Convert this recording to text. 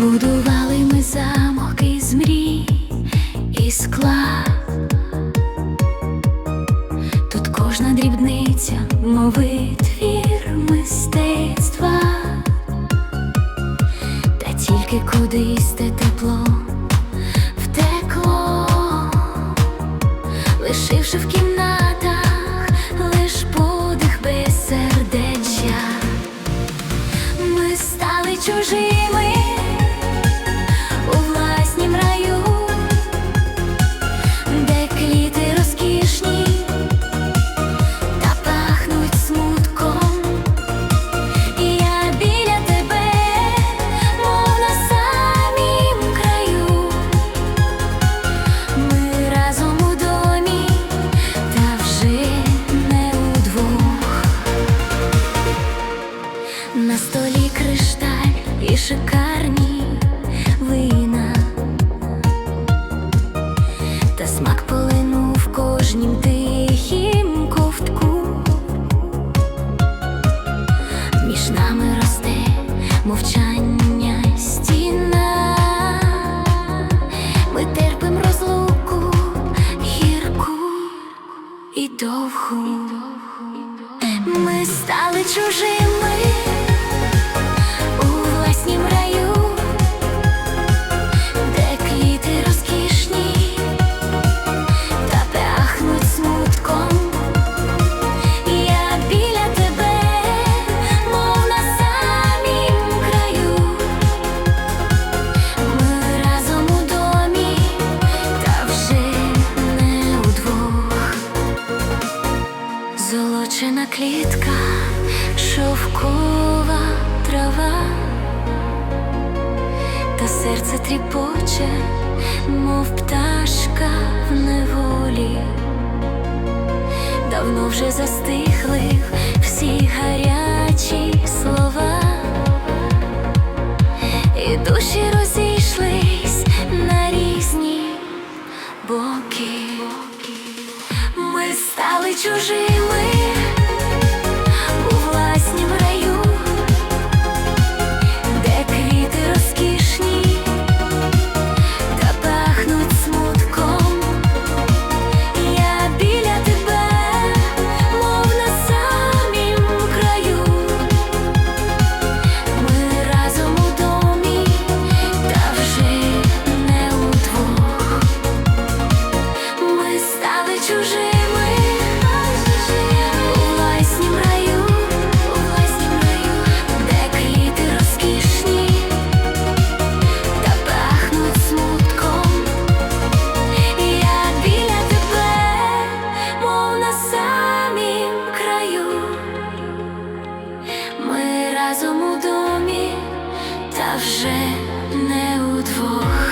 Збудували ми замок із мрій і скла. Тут кожна дрібниця, мови твір мистецтва, та тільки кудись те тепло шикарні вина, та смак полинув кожнім тихім ковтку. Між нами росте мовчання стіна, ми терпим розлуку гірку і довгу. Ми стали чужими Золочена клітка, шовкова трава, та серце тріпоче, мов пташка в неволі. Давно вже застигли всі гарячі слова, і душі розійшлись на різні боки. Ми стали чужими вже не удвох.